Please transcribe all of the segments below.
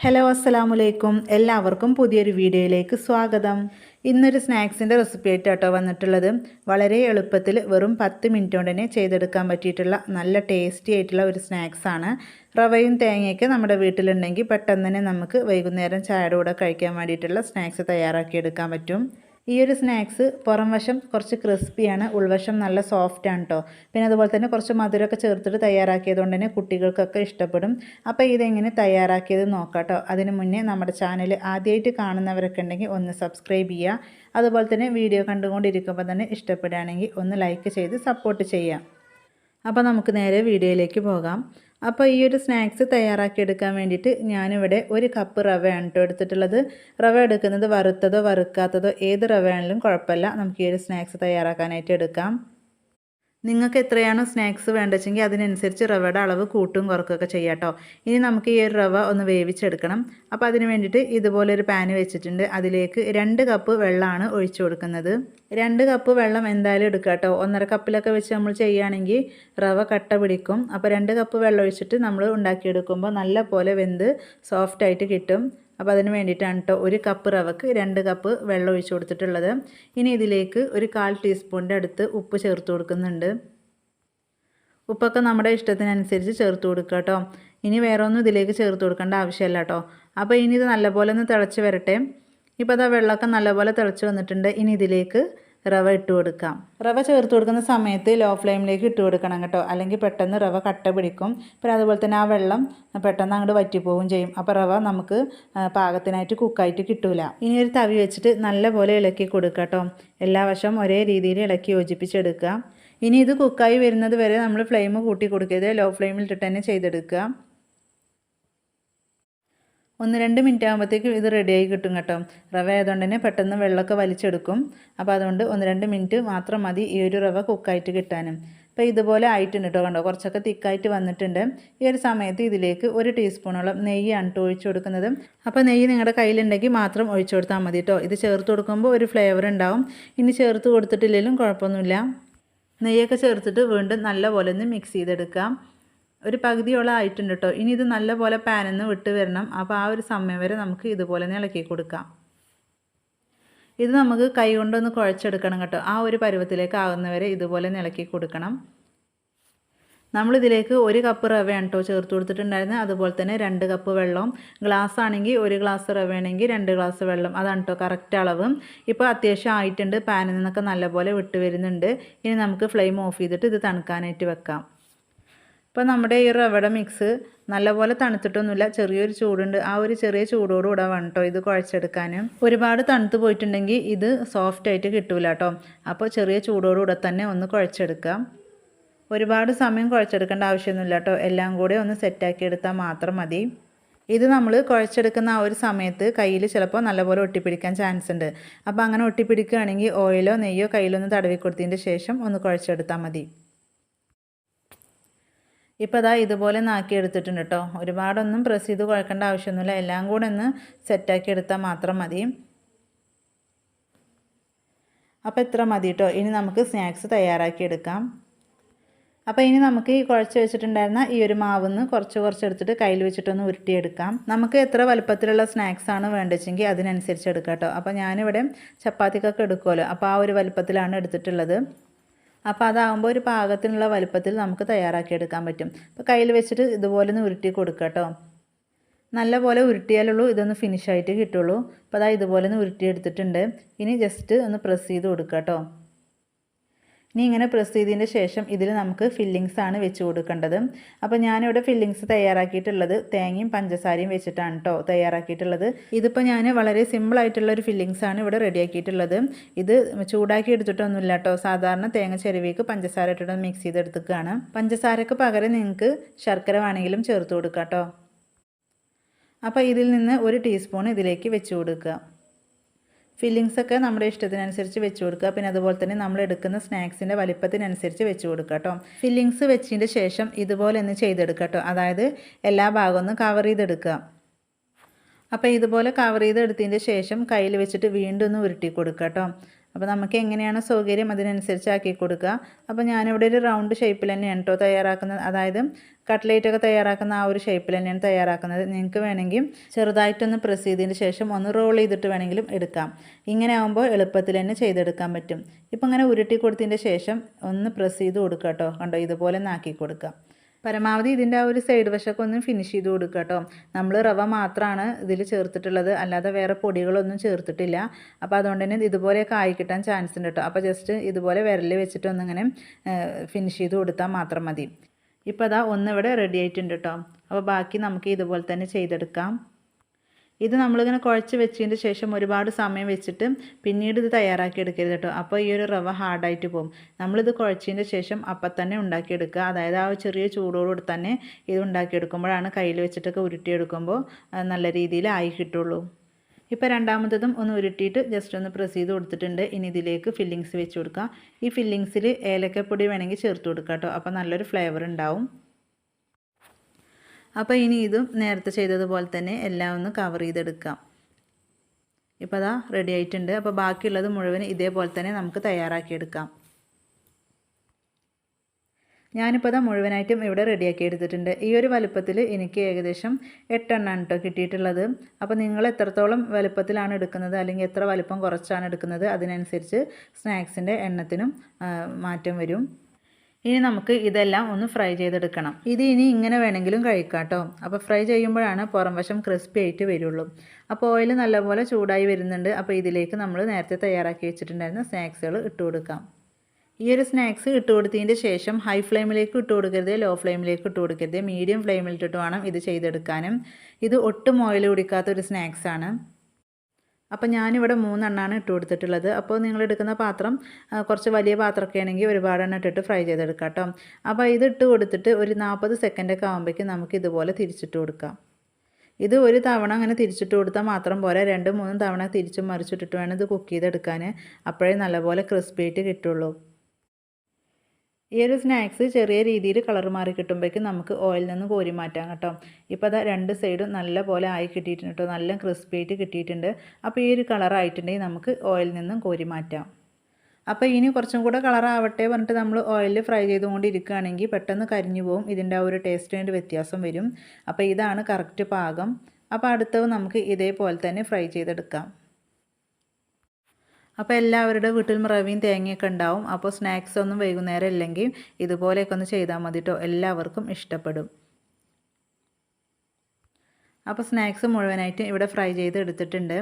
Hello അസ്സലാമലൈക്കും എല്ലാവർക്കും പുതിയൊരു വീഡിയോയിലേക്ക് സ്വാഗതം. ഇന്നൊരു സ്നാക്സിന്റെ റെസിപ്പി ആയിട്ട് കേട്ടോ വന്നിട്ടുള്ളത്. വളരെ എളുപ്പത്തിൽ വെറും പത്ത് മിനിറ്റ് കൊണ്ട് തന്നെ ചെയ്തെടുക്കാൻ പറ്റിയിട്ടുള്ള നല്ല ടേസ്റ്റി ആയിട്ടുള്ള ഒരു സ്നാക്സാണ് റവയും തേങ്ങയൊക്കെ നമ്മുടെ വീട്ടിലുണ്ടെങ്കിൽ പെട്ടെന്ന് തന്നെ നമുക്ക് വൈകുന്നേരം ചായയുടെ കൂടെ കഴിക്കാൻ വേണ്ടിയിട്ടുള്ള സ്നാക്സ് തയ്യാറാക്കി എടുക്കാൻ പറ്റും. ഈ ഒരു സ്നാക്സ് പുറം വശം കുറച്ച് ക്രിസ്പിയാണ് ഉൾവശം നല്ല സോഫ്റ്റാണ് കേട്ടോ പിന്നെ അതുപോലെ തന്നെ കുറച്ച് മധുരമൊക്കെ ചേർത്തിട്ട് തയ്യാറാക്കിയതുകൊണ്ട് തന്നെ കുട്ടികൾക്കൊക്കെ ഇഷ്ടപ്പെടും. അപ്പോൾ ഇതെങ്ങനെ തയ്യാറാക്കിയത് നോക്കാം കേട്ടോ അതിന് മുന്നേ നമ്മുടെ ചാനൽ ആദ്യമായിട്ട് കാണുന്നവരൊക്കെ ഉണ്ടെങ്കിൽ ഒന്ന് സബ്സ്ക്രൈബ് ചെയ്യുക. അതുപോലെ തന്നെ വീഡിയോ കണ്ടുകൊണ്ടിരിക്കുമ്പോൾ തന്നെ ഇഷ്ടപ്പെടുകയാണെങ്കിൽ ഒന്ന് ലൈക്ക് ചെയ്ത് സപ്പോർട്ട് ചെയ്യാം അപ്പോൾ നമുക്ക് നേരെ വീഡിയോയിലേക്ക് പോകാം. അപ്പോൾ ഈ ഒരു സ്നാക്സ് തയ്യാറാക്കി തയ്യാറാക്കിയെടുക്കാൻ വേണ്ടിയിട്ട് ഞാനിവിടെ ഒരു കപ്പ് റവയാണ് കേട്ടോ എടുത്തിട്ടുള്ളത്. റവ എടുക്കുന്നത് വറുത്തതോ വറുക്കാത്തതോ ഏത് റവയാണെങ്കിലും കുഴപ്പമില്ല. നമുക്ക് ഈ ഒരു സ്നാക്സ് തയ്യാറാക്കാനായിട്ട് എടുക്കാം. നിങ്ങൾക്ക് എത്രയാണോ സ്നാക്സ് വേണ്ടതെങ്കിൽ അതിനനുസരിച്ച് റവയുടെ അളവ് കൂട്ടും കുറക്കുകയൊക്കെ ചെയ്യാം കേട്ടോ ഇനി നമുക്ക് ഈ ഒരു റവ ഒന്ന് വേവിച്ചെടുക്കണം. അപ്പോൾ അതിന് വേണ്ടിയിട്ട് ഇതുപോലെ ഒരു പാന് വെച്ചിട്ടുണ്ട്. അതിലേക്ക് രണ്ട് കപ്പ് വെള്ളമാണ് ഒഴിച്ചു കൊടുക്കുന്നത്. രണ്ട് കപ്പ് വെള്ളം എന്തായാലും എടുക്കുക കേട്ടോ ഒന്നര കപ്പിലൊക്കെ വെച്ച് നമ്മൾ ചെയ്യുകയാണെങ്കിൽ റവ കട്ട പിടിക്കും. അപ്പോൾ രണ്ട് കപ്പ് വെള്ളം ഒഴിച്ചിട്ട് നമ്മൾ ഉണ്ടാക്കിയെടുക്കുമ്പോൾ നല്ല പോലെ വെന്ത് സോഫ്റ്റായിട്ട് കിട്ടും. അപ്പോൾ അതിന് വേണ്ടിയിട്ടാണ് കേട്ടോ ഒരു കപ്പ് റവക്ക് രണ്ട് കപ്പ് വെള്ളം ഒഴിച്ച് കൊടുത്തിട്ടുള്ളത്. ഇനി ഇതിലേക്ക് ഒരു കാൽ ടീസ്പൂണിന്റെ അടുത്ത് ഉപ്പ് ചേർത്ത് കൊടുക്കുന്നുണ്ട്. ഉപ്പൊക്കെ നമ്മുടെ ഇഷ്ടത്തിനനുസരിച്ച് ചേർത്ത് കൊടുക്കുക കേട്ടോ. ഇനി വേറെ ഒന്നും ഇതിലേക്ക് ചേർത്ത് കൊടുക്കേണ്ട ആവശ്യമില്ല കേട്ടോ. അപ്പോൾ ഇനി ഇത് നല്ലപോലെ ഒന്ന് തിളച്ച് വരട്ടെ. ഇപ്പോൾ അതാ വെള്ളമൊക്കെ നല്ലപോലെ തിളച്ച് വന്നിട്ടുണ്ട്. ഇനി ഇതിലേക്ക് റവ ഇട്ട് കൊടുക്കാം. റവ ചേർത്ത് കൊടുക്കുന്ന സമയത്ത് ലോ ഫ്ലെയിമിലേക്ക് ഇട്ട് കൊടുക്കണം കേട്ടോ. അല്ലെങ്കിൽ പെട്ടെന്ന് റവ കട്ട പിടിക്കും. പിന്നെ അതുപോലെ തന്നെ ആ വെള്ളം പെട്ടെന്ന് അങ്ങോട്ട് വറ്റിപ്പോവും ചെയ്യും. അപ്പോൾ റവ നമുക്ക് പാകത്തിനായിട്ട് കുക്കായിട്ട് കിട്ടൂല. ഇനി ഒരു തവി വെച്ചിട്ട് നല്ലപോലെ ഇളക്കി കൊടുക്കുക കേട്ടോ. എല്ലാ വശവും ഒരേ രീതിയിൽ ഇളക്കി യോജിപ്പിച്ചെടുക്കുക. ഇനി ഇത് കുക്കായി വരുന്നത് വരെ നമ്മൾ ഫ്ലെയിം കൂട്ടി കൊടുക്കരുത്. ലോ ഫ്ലെയിമിൽ ഇട്ടിട്ട് തന്നെ ചെയ്തെടുക്കുക. ഒന്ന് രണ്ട് മിനിറ്റ് ആകുമ്പോഴത്തേക്കും ഇത് റെഡിയായി കിട്ടും കേട്ടോ. റവ ആയതുകൊണ്ട് തന്നെ പെട്ടെന്ന് വെള്ളമൊക്കെ വലിച്ചെടുക്കും. അപ്പോൾ അതുകൊണ്ട് ഒന്ന് രണ്ട് മിനിറ്റ് മാത്രം മതി ഈ ഒരു റവ കുക്കായിട്ട് കിട്ടാനും. അപ്പോൾ ഇതുപോലെ ആയിട്ടുണ്ട് കേട്ടോ കണ്ടോ. കുറച്ചൊക്കെ തിക്കായിട്ട് വന്നിട്ടുണ്ട്. ഈ ഒരു സമയത്ത് ഇതിലേക്ക് ഒരു ടീസ്പൂണോളം നെയ്യാണ് കേട്ടോ ഒഴിച്ചു കൊടുക്കുന്നത്. അപ്പോൾ നെയ്യ് നിങ്ങളുടെ കയ്യിലുണ്ടെങ്കിൽ മാത്രം ഒഴിച്ചു കൊടുത്താൽ മതി കേട്ടോ. ഇത് ചേർത്ത് കൊടുക്കുമ്പോൾ ഒരു ഫ്ലേവർ ഉണ്ടാവും. ഇനി ചേർത്ത് കൊടുത്തിട്ടില്ലെങ്കിലും കുഴപ്പമൊന്നുമില്ല. നെയ്യൊക്കെ ചേർത്തിട്ട് വീണ്ടും നല്ലപോലെ ഒന്ന് മിക്സ് ചെയ്തെടുക്കാം. ഒരു പകുതിയോളം ആയിട്ടുണ്ട് കേട്ടോ ഇനി ഇത് നല്ലപോലെ പാനെന്ന് വിട്ട് വരണം. അപ്പോൾ ആ ഒരു സമയം വരെ നമുക്ക് ഇതുപോലെ ഇളക്കി കൊടുക്കാം. ഇത് നമുക്ക് കൈ കൊണ്ടൊന്ന് കുഴച്ചെടുക്കണം കേട്ടോ. ആ ഒരു പരുവത്തിലേക്ക് ആകുന്നവരെ ഇതുപോലെ ഇളക്കി കൊടുക്കണം. നമ്മളിതിലേക്ക് ഒരു കപ്പ് റവയാണ് കേട്ടോ ചേർത്ത് കൊടുത്തിട്ടുണ്ടായിരുന്നത് അതുപോലെ തന്നെ രണ്ട് കപ്പ് വെള്ളം. ഗ്ലാസ് ആണെങ്കിൽ ഒരു ഗ്ലാസ് റവ ആണെങ്കിൽ രണ്ട് ഗ്ലാസ് വെള്ളം. അതാണ് കേട്ടോ കറക്റ്റ് അളവ്. ഇപ്പോൾ അത്യാവശ്യം ആയിട്ടുണ്ട്. പാനിൽ നിന്നൊക്കെ നല്ലപോലെ വിട്ട് വരുന്നുണ്ട്. ഇനി നമുക്ക് ഫ്ലെയിം ഓഫ് ചെയ്തിട്ട് ഇത് തണുക്കാനായിട്ട് വെക്കാം. ഇപ്പോൾ നമ്മുടെ ഈ റവട മിക്സ് നല്ലപോലെ തണുത്തിട്ടൊന്നുമില്ല. ചെറിയൊരു ചൂടുണ്ട്. ആ ഒരു ചെറിയ ചൂടോടുകൂടെ വേണം കേട്ടോ ഇത് കുഴച്ചെടുക്കാൻ ഒരുപാട് തണുത്ത് പോയിട്ടുണ്ടെങ്കിൽ ഇത് സോഫ്റ്റ് ആയിട്ട് കിട്ടൂല കേട്ടോ അപ്പോൾ ചെറിയ ചൂടോടുകൂടെ തന്നെ ഒന്ന് കുഴച്ചെടുക്കാം. ഒരുപാട് സമയം കുഴച്ചെടുക്കേണ്ട ആവശ്യമൊന്നുമില്ല കേട്ടോ എല്ലാം കൂടെ ഒന്ന് സെറ്റാക്കി എടുത്താൽ മാത്രം മതി. ഇത് നമ്മൾ കുഴച്ചെടുക്കുന്ന ആ ഒരു സമയത്ത് കയ്യിൽ ചിലപ്പോൾ നല്ലപോലെ ഒട്ടിപ്പിടിക്കാൻ ചാൻസ് ഉണ്ട്. അപ്പോൾ അങ്ങനെ ഒട്ടിപ്പിടിക്കുകയാണെങ്കിൽ ഓയിലോ നെയ്യോ കയ്യിലൊന്ന് തടവി കൊടുത്തതിന്റെ ശേഷം ഒന്ന് കുഴച്ചെടുത്താൽ മതി. ഇപ്പോൾ അതാ ഇതുപോലെ നാക്കി എടുത്തിട്ടുണ്ട് കേട്ടോ ഒരുപാടൊന്നും പ്രസ് ചെയ്ത് കുഴക്കേണ്ട ആവശ്യമൊന്നുമില്ല. എല്ലാം കൂടെ ഒന്ന് സെറ്റാക്കി എടുത്താൽ മാത്രം മതി. അപ്പോൾ ഇത്ര മതി കേട്ടോ ഇനി നമുക്ക് സ്നാക്സ് തയ്യാറാക്കി എടുക്കാം. അപ്പോൾ ഇനി നമുക്ക് ഈ കുഴച്ച് വെച്ചിട്ടുണ്ടായിരുന്ന ഈ ഒരു മാവ് നിന്ന് കുറച്ച് കുറച്ച് എടുത്തിട്ട് കയ്യിൽ വെച്ചിട്ടൊന്ന് ഉരുട്ടിയെടുക്കാം. നമുക്ക് എത്ര വലുപ്പത്തിലുള്ള സ്നാക്സ് ആണ് വേണ്ടതെങ്കിൽ അതിനനുസരിച്ച് എടുക്കാം കേട്ടോ അപ്പോൾ ഞാനിവിടെ ചപ്പാത്തിക്കൊക്കെ എടുക്കുമല്ലോ അപ്പോൾ ആ ഒരു വലുപ്പത്തിലാണ് എടുത്തിട്ടുള്ളത്. അപ്പോൾ അതാകുമ്പോൾ ഒരു പാകത്തിനുള്ള വലുപ്പത്തിൽ നമുക്ക് തയ്യാറാക്കിയെടുക്കാൻ പറ്റും. അപ്പോൾ കയ്യിൽ വെച്ചിട്ട് ഇതുപോലെ ഒന്ന് ഉരുട്ടി കൊടുക്കുക കേട്ടോ നല്ലപോലെ ഉരുട്ടിയാലുള്ളൂ ഇതൊന്ന് ഫിനിഷായിട്ട് കിട്ടുള്ളൂ. അപ്പോൾ അതാ ഇതുപോലെ ഒന്ന് ഉരുട്ടിയെടുത്തിട്ടുണ്ട്. ഇനി ജസ്റ്റ് ഒന്ന് പ്രസ് ചെയ്ത് കൊടുക്കുക കേട്ടോ ഇനി ഇങ്ങനെ പ്രസ് ചെയ്തതിന്റെ ശേഷം ഇതിൽ നമുക്ക് ഫില്ലിങ്സ് ആണ് വെച്ച് കൊടുക്കേണ്ടത്. അപ്പോൾ ഞാനിവിടെ ഫില്ലിങ്സ് തയ്യാറാക്കിയിട്ടുള്ളത് തേങ്ങയും പഞ്ചസാരയും വെച്ചിട്ടാണ് കേട്ടോ തയ്യാറാക്കിയിട്ടുള്ളത്. ഇതിപ്പോൾ ഞാൻ വളരെ സിമ്പിളായിട്ടുള്ള ഒരു ഫില്ലിങ്സ് ആണ് ഇവിടെ റെഡിയാക്കിയിട്ടുള്ളത് ഇത് ചൂടാക്കി എടുത്തിട്ടൊന്നുമില്ല കേട്ടോ സാധാരണ തേങ്ങ ചെരുവിക്ക് പഞ്ചസാര ഇട്ടിട്ട് മിക്സ് ചെയ്തെടുത്തുകയാണ് പഞ്ചസാരക്ക് പകരം നിങ്ങൾക്ക് ശർക്കര വേണമെങ്കിലും ചേർത്ത് കൊടുക്കാം കേട്ടോ അപ്പോൾ ഇതിൽ നിന്ന് ഒരു ടീസ്പൂൺ ഇതിലേക്ക് വെച്ച് കൊടുക്കുക. ഫില്ലിങ്സ് ഒക്കെ നമ്മുടെ ഇഷ്ടത്തിനനുസരിച്ച് വെച്ച് കൊടുക്കുക. പിന്നെ അതുപോലെ തന്നെ നമ്മൾ എടുക്കുന്ന സ്നാക്സിന്റെ വലിപ്പത്തിനനുസരിച്ച് വെച്ച് കൊടുക്കുക കേട്ടോ. ഫില്ലിങ്സ് വെച്ചതിന്റെ ശേഷം ഇതുപോലെ ഒന്ന് ചെയ്തെടുക്കുക കേട്ടോ. അതായത് എല്ലാ ഭാഗമൊന്നും കവർ ചെയ്തെടുക്കുക. അപ്പോൾ ഇതുപോലെ കവർ ചെയ്തെടുത്തതിന്റെ ശേഷം കയ്യിൽ വെച്ചിട്ട് വീണ്ടും ഒന്ന് ഉരുട്ടി കൊടുക്കുക കേട്ടോ. അപ്പോൾ നമുക്ക് എങ്ങനെയാണ് സൗകര്യം അതിനനുസരിച്ച് ആക്കി കൊടുക്കുക. അപ്പോൾ ഞാനിവിടെ ഒരു റൗണ്ട് ഷേപ്പിൽ തന്നെയാണ് കേട്ടോ തയ്യാറാക്കുന്നത് അതായത് കട്ട്ലേറ്റൊക്കെ തയ്യാറാക്കുന്ന ആ ഒരു ഷേപ്പിൽ തന്നെയാണ് തയ്യാറാക്കുന്നത്. നിങ്ങൾക്ക് വേണമെങ്കിൽ ചെറുതായിട്ടൊന്ന് പ്രസ് ചെയ്തതിന് ശേഷം ഒന്ന് റോൾ ചെയ്തിട്ട് വേണമെങ്കിലും എടുക്കാം. ഇങ്ങനെ ആകുമ്പോൾ എളുപ്പത്തിൽ തന്നെ ചെയ്തെടുക്കാൻ പറ്റും. ഇപ്പം ഇങ്ങനെ ഉരുട്ടി കൊടുത്തതിന്റെ ശേഷം ഒന്ന് പ്രസ് ചെയ്ത് കൊടുക്കുക കേട്ടോ കണ്ടോ? ഇതുപോലെ ഒന്ന് ആക്കി കൊടുക്കുക. പരമാവധി ഇതിന്റെ ആ ഒരു സൈഡ് വശമൊക്കെ ഒന്ന് ഫിനിഷ് ചെയ്ത് കൊടുക്കുക കേട്ടോ നമ്മൾ റവ മാത്രമാണ് ഇതിൽ ചേർത്തിട്ടുള്ളത്. അല്ലാതെ വേറെ പൊടികളൊന്നും ചേർത്തിട്ടില്ല. അപ്പോൾ അതുകൊണ്ട് തന്നെ ഇതുപോലെയൊക്കെ ആയി കിട്ടാൻ ചാൻസ് ഉണ്ട് കേട്ടോ അപ്പോൾ ജസ്റ്റ് ഇതുപോലെ വിരൽ വെച്ചിട്ട് ഒന്നിങ്ങനെ ഫിനിഷ് ചെയ്ത് കൊടുത്താൽ മാത്രം മതി. ഇപ്പോൾ അതാ ഒന്നിവിടെ റെഡി ആയിട്ടുണ്ട് കേട്ടോ അപ്പോൾ ബാക്കി നമുക്ക് ഇതുപോലെ തന്നെ ചെയ്തെടുക്കാം. ഇത് നമ്മളിങ്ങനെ കുഴച്ച് വെച്ചതിന് ശേഷം ഒരുപാട് സമയം വെച്ചിട്ട് പിന്നീട് ഇത് തയ്യാറാക്കി എടുക്കരുത് കേട്ടോ. അപ്പോൾ ഈ ഒരു റവ ഹാർഡായിട്ട് പോകും. നമ്മളിത് കുഴച്ചതിന് ശേഷം അപ്പം തന്നെ ഉണ്ടാക്കിയെടുക്കുക. അതായത് ആ ചെറിയ ചൂടോടുകൂടി തന്നെ ഇത് ഉണ്ടാക്കിയെടുക്കുമ്പോഴാണ് കയ്യിൽ വെച്ചിട്ടൊക്കെ ഉരുട്ടിയെടുക്കുമ്പോൾ നല്ല രീതിയിൽ ആയി കിട്ടുള്ളൂ. ഇപ്പോൾ രണ്ടാമത്തതും ഒന്ന് ഉരുട്ടിയിട്ട് ജസ്റ്റ് ഒന്ന് പ്രസ് ചെയ്ത് കൊടുത്തിട്ടുണ്ട്. ഇനി ഇതിലേക്ക് ഫില്ലിങ്സ് വെച്ച് കൊടുക്കുക. ഈ ഫില്ലിങ്സിൽ ഏലക്കപ്പൊടി വേണമെങ്കിൽ ചേർത്ത് കൊടുക്കാം കേട്ടോ. അപ്പോൾ നല്ലൊരു ഫ്ലേവർ ഉണ്ടാവും. അപ്പോൾ ഇനി ഇതും നേരത്തെ ചെയ്തതുപോലെ തന്നെ എല്ലാം ഒന്ന് കവർ ചെയ്തെടുക്കാം. ഇപ്പോൾ അതാ റെഡി ആയിട്ടുണ്ട്. അപ്പോൾ ബാക്കിയുള്ളത് മുഴുവൻ ഇതേപോലെ തന്നെ നമുക്ക് തയ്യാറാക്കിയെടുക്കാം. ഞാനിപ്പോൾ അതാ മുഴുവനായിട്ടും ഇവിടെ റെഡിയാക്കി എടുത്തിട്ടുണ്ട്. ഈ ഒരു വലുപ്പത്തിൽ എനിക്ക് ഏകദേശം എട്ടെണ്ണമാണ് കേട്ടോ കിട്ടിയിട്ടുള്ളത്. അപ്പോൾ നിങ്ങൾ എത്രത്തോളം വലുപ്പത്തിലാണ് എടുക്കുന്നത് അല്ലെങ്കിൽ എത്ര വലുപ്പം കുറച്ചാണ് എടുക്കുന്നത് അതിനനുസരിച്ച് സ്നാക്സിന്റെ എണ്ണത്തിനും മാറ്റം വരും. ഇനി നമുക്ക് ഇതെല്ലാം ഒന്ന് ഫ്രൈ ചെയ്തെടുക്കണം. ഇത് ഇനി ഇങ്ങനെ വേണമെങ്കിലും കഴിക്കാം കേട്ടോ അപ്പോൾ ഫ്രൈ ചെയ്യുമ്പോഴാണ് പുറം വശം ക്രിസ്പി ആയിട്ട് വരുള്ളൂ. അപ്പോൾ ഓയിൽ നല്ലപോലെ ചൂടായി വരുന്നുണ്ട്. അപ്പോൾ ഇതിലേക്ക് നമ്മൾ നേരത്തെ തയ്യാറാക്കി വെച്ചിട്ടുണ്ടായിരുന്ന സ്നാക്സുകൾ ഇട്ട് കൊടുക്കാം. ഈ ഒരു സ്നാക്സ് ഇട്ട് കൊടുത്തതിന്റെ ശേഷം ഹൈ ഫ്ലെയിമിലേക്ക് ഇട്ട് കൊടുക്കരുത് ലോ ഫ്ലെയിമിലേക്ക് ഇട്ട് കൊടുക്കരുത്. മീഡിയം ഫ്ലെയിമിലിട്ടിട്ട് വേണം ഇത് ചെയ്തെടുക്കാനും. ഇത് ഒട്ടും ഓയിൽ കുടിക്കാത്ത ഒരു സ്നാക്സാണ് അപ്പോൾ ഞാനിവിടെ മൂന്നെണ്ണമാണ് ഇട്ട് കൊടുത്തിട്ടുള്ളത്. അപ്പോൾ നിങ്ങൾ എടുക്കുന്ന പാത്രം കുറച്ച് വലിയ പാത്രമൊക്കെ ആണെങ്കിൽ ഒരുപാട് എണ്ണ ഇട്ടിട്ട് ഫ്രൈ ചെയ്തെടുക്കാം കേട്ടോ. അപ്പോൾ ഇത് ഇട്ട് കൊടുത്തിട്ട് ഒരു നാൽപ്പത് സെക്കൻഡൊക്കെ ആകുമ്പോഴേക്കും നമുക്ക് ഇതുപോലെ തിരിച്ചിട്ട് കൊടുക്കാം. ഇത് ഒരു തവണ അങ്ങനെ തിരിച്ചിട്ട് കൊടുത്താൽ മാത്രം പോരാ. രണ്ട് മൂന്ന് തവണ തിരിച്ചും മറിച്ചിട്ടിട്ട് വേണം ഇത് കുക്ക് ചെയ്തെടുക്കാൻ അപ്പോഴേ നല്ലപോലെ ക്രിസ്പിയായിട്ട് കിട്ടുള്ളൂ. ഈ ഒരു സ്നാക്സ് ചെറിയ രീതിയിൽ കളർ മാറി കിട്ടുമ്പോഴേക്കും നമുക്ക് ഓയിൽ നിന്ന് കോരി മാറ്റാം കേട്ടോ. ഇപ്പോൾ അത് രണ്ട് സൈഡും നല്ല പോലെ ആയി കിട്ടിയിട്ടുണ്ട് കേട്ടോ. നല്ല ക്രിസ്പി ആയിട്ട് കിട്ടിയിട്ടുണ്ട്. അപ്പോൾ ഈ ഒരു കളർ ആയിട്ടുണ്ടെങ്കിൽ നമുക്ക് ഓയിൽ നിന്നും കോരി മാറ്റാം. അപ്പോൾ ഇനി കുറച്ചും കൂടെ കളറാവട്ടെ പറഞ്ഞിട്ട് നമ്മൾ ഓയിലിൽ ഫ്രൈ ചെയ്തുകൊണ്ടിരിക്കുകയാണെങ്കിൽ പെട്ടെന്ന് കരിഞ്ഞു പോകും ഇതിന്റെ ആ ഒരു ടേസ്റ്റിന്റെ വ്യത്യാസം വരും. അപ്പോൾ ഇതാണ് കറക്റ്റ് പാകം. അപ്പോൾ അടുത്തത് നമുക്ക് ഇതേപോലെ തന്നെ ഫ്രൈ ചെയ്തെടുക്കാം. അപ്പോൾ എല്ലാവരുടെ വീട്ടിലും റവിയും തേങ്ങയൊക്കെ ഉണ്ടാവും. അപ്പോൾ സ്നാക്സ് ഒന്നും വൈകുന്നേരം ഇല്ലെങ്കിൽ ഇതുപോലെയൊക്കെ ഒന്ന് ചെയ്താൽ മതി കേട്ടോ എല്ലാവർക്കും ഇഷ്ടപ്പെടും. അപ്പോൾ സ്നാക്സ് മുഴുവനായിട്ട് ഇവിടെ ഫ്രൈ ചെയ്ത് എടുത്തിട്ടുണ്ട്.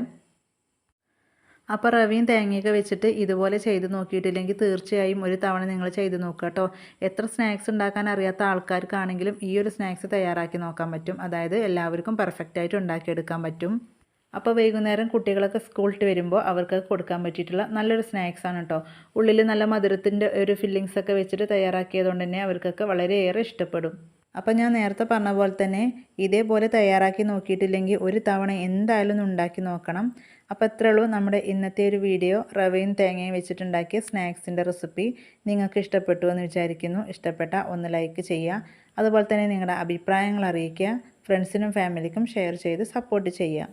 അപ്പോൾ റവിയും തേങ്ങയൊക്കെ വെച്ചിട്ട് ഇതുപോലെ ചെയ്ത് നോക്കിയിട്ടില്ലെങ്കിൽ തീർച്ചയായും ഒരു തവണ നിങ്ങൾ ചെയ്ത് നോക്കുക കേട്ടോ എത്ര സ്നാക്സ് ഉണ്ടാക്കാൻ അറിയാത്ത ആൾക്കാർക്കാണെങ്കിലും ഈ ഒരു സ്നാക്സ് തയ്യാറാക്കി നോക്കാൻ പറ്റും. അതായത് എല്ലാവർക്കും പെർഫെക്റ്റായിട്ട് ഉണ്ടാക്കിയെടുക്കാൻ പറ്റും. അപ്പോൾ വൈകുന്നേരം കുട്ടികളൊക്കെ സ്കൂളിട്ട് വരുമ്പോൾ അവർക്ക് കൊടുക്കാൻ പറ്റിയിട്ടുള്ള നല്ലൊരു സ്നാക്സാണ് കേട്ടോ ഉള്ളിൽ നല്ല മധുരത്തിന്റെ ഒരു ഫില്ലിങ്സ് ഒക്കെ വെച്ചിട്ട് തയ്യാറാക്കിയതുകൊണ്ട് തന്നെ അവർക്കൊക്കെ വളരെയേറെ ഇഷ്ടപ്പെടും. അപ്പോൾ ഞാൻ നേരത്തെ പറഞ്ഞ പോലെ തന്നെ ഇതേപോലെ തയ്യാറാക്കി നോക്കിയിട്ടില്ലെങ്കിൽ ഒരു തവണ എന്തായാലും ഒന്ന് ഉണ്ടാക്കി നോക്കണം. അപ്പോൾ ഇത്രേ ഉള്ളൂ നമ്മുടെ ഇന്നത്തെ ഒരു വീഡിയോ. റവയും തേങ്ങയും വെച്ചിട്ടുണ്ടാക്കിയ സ്നാക്സിന്റെ റെസിപ്പി. നിങ്ങൾക്ക് ഇഷ്ടപ്പെട്ടു എന്ന് വിചാരിക്കുന്നു. ഇഷ്ടപ്പെട്ട ഒന്ന് ലൈക്ക് ചെയ്യുക. അതുപോലെ തന്നെ നിങ്ങളുടെ അഭിപ്രായങ്ങൾ അറിയിക്കുക. ഫ്രണ്ട്സിനും ഫാമിലിക്കും ഷെയർ ചെയ്ത് സപ്പോർട്ട് ചെയ്യുക.